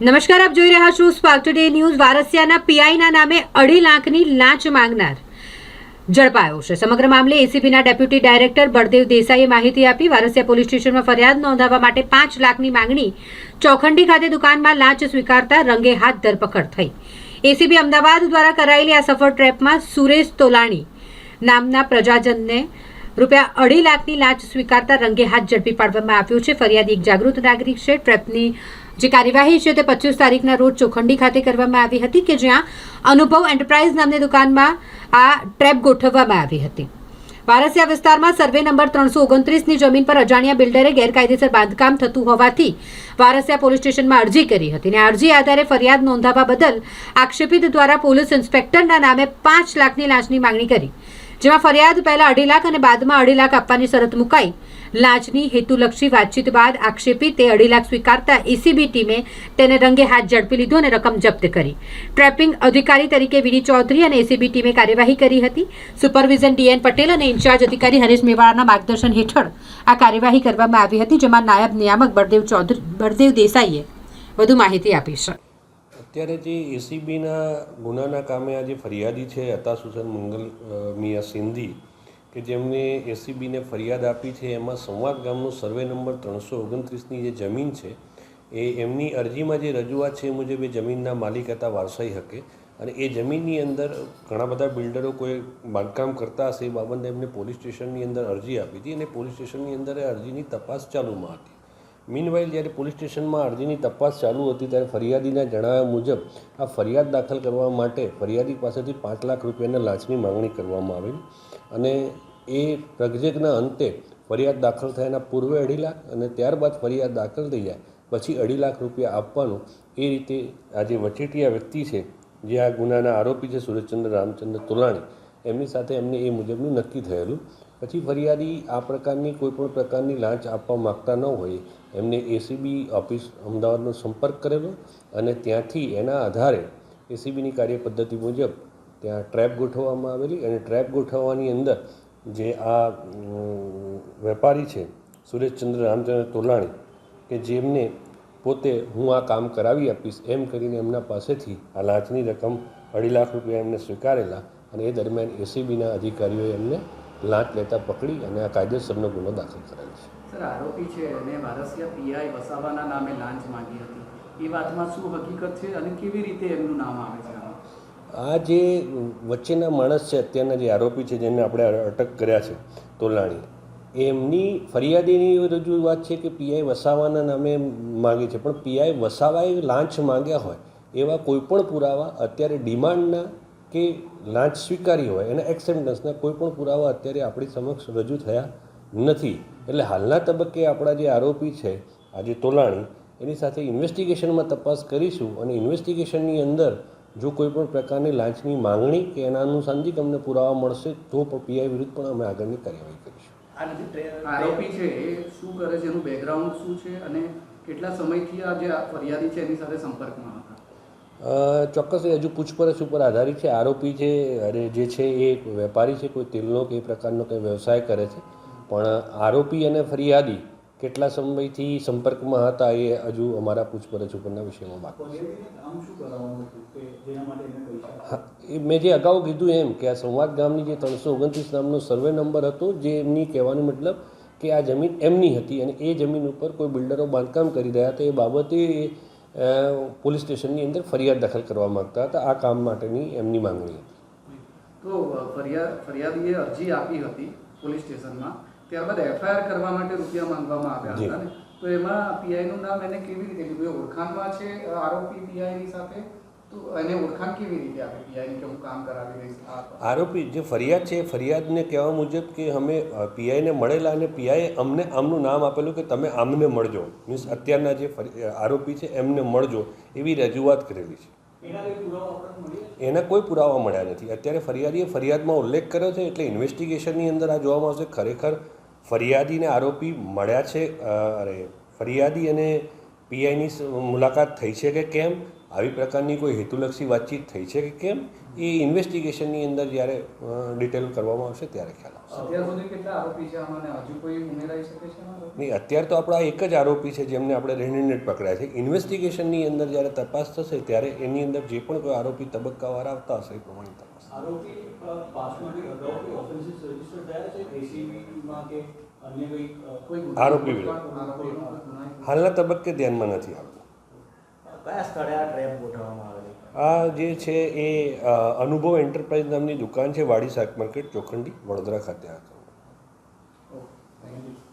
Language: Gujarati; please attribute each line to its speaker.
Speaker 1: નમસ્કાર, આપ જોઈ રહ્યા છો સ્પાર્ક ટુડે ન્યૂઝ વારસિયાના પીઆઈના નામે અઢી લાખની લાંચ માંગનાર ઝડપાયો છે. સમગ્ર મામલે એસીબીના ડેપ્યુટી ડાયરેક્ટર બળદેવ દેસાઈએ માહિતી આપી. વારસિયા પોલીસ સ્ટેશનમાં ફરિયાદ નોંધાવવા માટે પાંચ લાખની માંગણી ચોખંડી ખાતે દુકાનમાં લાંચ સ્વીકારતા રંગે હાથ ધરપકડ થઈ. એસીબી અમદાવાદ દ્વારા કરાયેલી આ સફળ ટ્રેપમાં સુરેશ તોલાણી નામના પ્રજાજનને રૂપિયા અઢી લાખની લાંચ સ્વીકારતા રંગે હાથ ઝડપી પાડવામાં આવ્યો છે. ફરિયાદી એક જાગૃત નાગરિક છે. ટ્રેપની જે કાર્યવાહી છે તે પચીસ તારીખના રોજ ચોખંડી ખાતે કરવામાં આવી હતી કે જ્યાં અનુભવ એન્ટરપ્રાઇઝ નામની દુકાનમાં આ ટ્રેપ ગોઠવવામાં આવી હતી. વારસિયા વિસ્તારમાં સર્વે નંબર ત્રણસો ઓગણત્રીસની જમીન પર અજાણ્યા બિલ્ડરે ગેરકાયદેસર બાંધકામ થતું હોવાથી વારસિયા પોલીસ સ્ટેશનમાં અરજી કરી હતી અને અરજી આધારે ફરિયાદ નોંધાવવા બદલ આક્ષેપિત દ્વારા પોલીસ ઇન્સ્પેક્ટરના નામે પાંચ લાખની લાંચની માંગણી કરી. જેમાં ફરિયાદ પહેલા અઢી લાખ અને બાદમાં અઢી લાખ આપવાની શરત મુકાઈ. લાંચની હેતુલક્ષી વાતચીત બાદ આક્ષેપી તે અઢી લાખ સ્વીકારતા એસીબી ટીમે તેને રંગે હાથ ઝડપી લીધો અને રકમ જપ્ત કરી. ટ્રેપિંગ અધિકારી તરીકે વીડી ચૌધરી અને એસીબી ટીમે કાર્યવાહી કરી હતી. સુપરવિઝન ડીએન પટેલ અને ઇન્ચાર્જ અધિકારી હરેશ મેવાડાના માર્ગદર્શન હેઠળ આ કાર્યવાહી કરવામાં આવી હતી, જેમાં નાયબ નિયામક બળદેવ ચૌધરી બળદેવ દેસાઈએ વધુ માહિતી આપી છે.
Speaker 2: અત્યારે જે એસીબીના ગુનાના કામે આ જે ફરિયાદી છે અતાસુસન મંગલ મિયા સિંધી, કે જેમને એસીબીને ફરિયાદ આપી છે, એમાં સંવાદ ગામનો સર્વે નંબર ત્રણસો ઓગણત્રીસની જે જમીન છે, એ એમની અરજીમાં જે રજૂઆત છે એ મુજબ એ જમીનના માલિક હતા વારસાઈ હકે. અને એ જમીનની અંદર ઘણા બધા બિલ્ડરો કોઈ બાંધકામ કરતા હશે એ બાબતે એમને પોલીસ સ્ટેશનની અંદર અરજી આપી હતી અને પોલીસ સ્ટેશનની અંદર એ અરજીની તપાસ ચાલુમાં હતી. મીનવાઇલ જ્યારે પોલીસ સ્ટેશનમાં અરજીની તપાસ ચાલુ હતી, ત્યારે ફરિયાદીના જણાવ્યા મુજબ આ ફરિયાદ દાખલ કરવા માટે ફરિયાદી પાસેથી પાંચ લાખ રૂપિયાના લાંચની માંગણી કરવામાં આવેલી અને એ પ્રજેકના અંતે ફરિયાદ દાખલ થયાના પૂર્વે અઢી લાખ અને ત્યારબાદ ફરિયાદ દાખલ થઈ જાય પછી અઢી લાખ રૂપિયા આપવાનું એ રીતે આ જે વચેટિયા વ્યક્તિ છે, જે આ ગુનાના આરોપી છે સુરેશચંદ્ર રામચંદ્ર તોલાણી. એમની સાથે એમને એ મુજબનું નક્કી થયેલું પછી ફરિયાદી આ પ્રકારની કોઈ પણ પ્રકારની લાંચ આપવા માગતા ન હોય. એમને એસીબી ઓફિસ અમદાવાદનો સંપર્ક કરેલો અને ત્યાંથી એના આધારે એસીબીની કાર્યપદ્ધતિ મુજબ ત્યાં ટ્રેપ ગોઠવવામાં આવેલી અને ટ્રેપ ગોઠવવાની અંદર જે આ વેપારી છે સુરેશચંદ્ર રામચંદ્ર તોલાણી કે જેમને પોતે હું આ કામ કરાવી આપીશ એમ કરીને એમના પાસેથી આ લાંચની રકમ અઢી લાખ રૂપિયા એમને સ્વીકારેલા અને એ દરમિયાન એસીબીના અધિકારીઓએ એમને લાંચ લેતા પકડી અને આ કાયદેસરનો ગુનો દાખલ કરેલ છે.
Speaker 3: સર આરોપી છે અને વારસિયા પીઆઈ વસાવાના નામે લાંચ માંગી હતી. એ વાતમાં શું હકીકત છે અને કેવી રીતે એમનું નામ આવે છે
Speaker 2: આ જે વચ્ચેના માણસ છે અત્યારના જે આરોપી છે જેને આપણે અટક કર્યા છે તોલાણી એમની ફરિયાદીની રજૂઆત છે કે પીઆઈ વસાવાના નામે માગે છે. પણ પીઆઈ વસાવાએ લાંચ માંગ્યા હોય એવા કોઈપણ પુરાવા અત્યારે ડિમાન્ડના કે લાંચ સ્વીકારી હોય એના એક્સેપ્ટન્સના કોઈ પણ પુરાવા અત્યારે આપણી સમક્ષ રજૂ થયા નથી. એટલે હાલના તબક્કે આપણા જે આરોપી છે આજે તોલાણી એની સાથે ઇન્વેસ્ટિગેશનમાં તપાસ કરીશું અને ઇન્વેસ્ટિગેશનની અંદર જો કોઈ પણ પ્રકારની લાંચની માંગણી કે એના અનુસાંધિક અમને પુરાવા મળશે તો પણ પીઆઈ વિરુદ્ધ પણ અમે આગળની કાર્યવાહી કરીશું.
Speaker 3: આરોપી છે એ શું કરે છે એનું બેકગ્રાઉન્ડ શું છે અને કેટલા સમયથી આ જે ફરિયાદી છે એની સાથે સંપર્કમાં હતા?
Speaker 2: ચોક્કસ એ હજુ પૂછપરછ ઉપર આધારિત છે આરોપી છે અરે જે છે એ વેપારી છે કોઈ તેલનો કે એ પ્રકારનો કંઈ વ્યવસાય કરે છે. પણ આરોપી અને ફરિયાદી કેટલા સમયથી સંપર્કમાં હતા એ હજુ અમારા પૂછપરછ ઉપરના વિષયમાં બાકી છે. હા એ મેં જે અગાઉ કીધું એમ કે આ સંવાદ ગામની જે ત્રણસો ઓગણત્રીસ નામનો સર્વે નંબર હતો જે એમની કહેવાનો મતલબ કે આ જમીન એમની હતી અને એ જમીન ઉપર કોઈ બિલ્ડરો બાંધકામ કરી રહ્યા હતા એ બાબતે પોલીસ સ્ટેશનની અંદર ફરિયાદ દાખલ કરવા માગતા હતા. આ કામ માટેની એમની માંગણી હતી.
Speaker 3: તો ફરિયાદ ફરિયાદીએ અરજી આપી હતી પોલીસ સ્ટેશનમાં. ત્યારબાદ એફઆઈઆર કરવા માટે રૂપિયા માંગવામાં આવ્યા હતા ને. તો એમાં પીઆઈનું નામ એને કેવી રીતે લીધું? ઓળખાણમાં છે આરોપી પીઆઈની સાથે? એને ઓળખાણ કેવી રીતે આપી પીઆઈની કે હું કામ કરાવી દઈશ
Speaker 2: આરોપી જે ફરિયાદ છે એ ફરિયાદને કહેવા મુજબ કે અમે પીઆઈને મળેલા અને પીઆઈએ અમને આમનું નામ આપેલું કે તમે આમને મળજો. મીન્સ અત્યારના જે આરોપી છે એમને મળજો એવી રજૂઆત કરેલી છે. એના કોઈ પુરાવા મળ્યા નથી. અત્યારે ફરિયાદીએ ફરિયાદમાં ઉલ્લેખ કર્યો છે એટલે ઇન્વેસ્ટિગેશનની અંદર આ જોવામાં આવશે ખરેખર ફરિયાદીને આરોપી મળ્યા છે. અરે ફરિયાદી અને પીઆઈની મુલાકાત થઈ છે કે કેમ? આવી પ્રકારની કોઈ હેતુલક્ષી વાતચીત થઈ છે કે કેમ? એ ઇન્વેસ્ટિગેશનની અંદર જ્યારે ડિટેલ કરવામાં આવશે ત્યારે ખ્યાલ આવશે.
Speaker 3: અત્યાર સુધી કેટલા આરોપી છે? આમાં અને હજુ કોઈ ઉમેરાઈ શકે છે આમાં? આરોપી?
Speaker 2: નહીં અત્યારે તો આપણા એક જ આરોપી છે જેમને આપણે રેન્ડેડ પકડ્યા છે. ઇન્વેસ્ટિગેશનની અંદર જ્યારે તપાસ થશે ત્યારે એની અંદર જે પણ કોઈ આરોપી તબક્કાવાર આવતા હશે એ પ્રમાણે તપાસ
Speaker 4: આરોપી
Speaker 2: હાલના તબક્કે ધ્યાનમાં નથી આવતું.
Speaker 5: કયા સ્થળે આ ટ્રેપ ગોઠવવામાં આવે
Speaker 2: આ જે છે એ અનુભવ એન્ટરપ્રાઇઝ નામની દુકાન છે વાડી શાક માર્કેટ ચોખંડી વડોદરા ખાતે હતો
Speaker 3: ઓકે થેન્ક યુ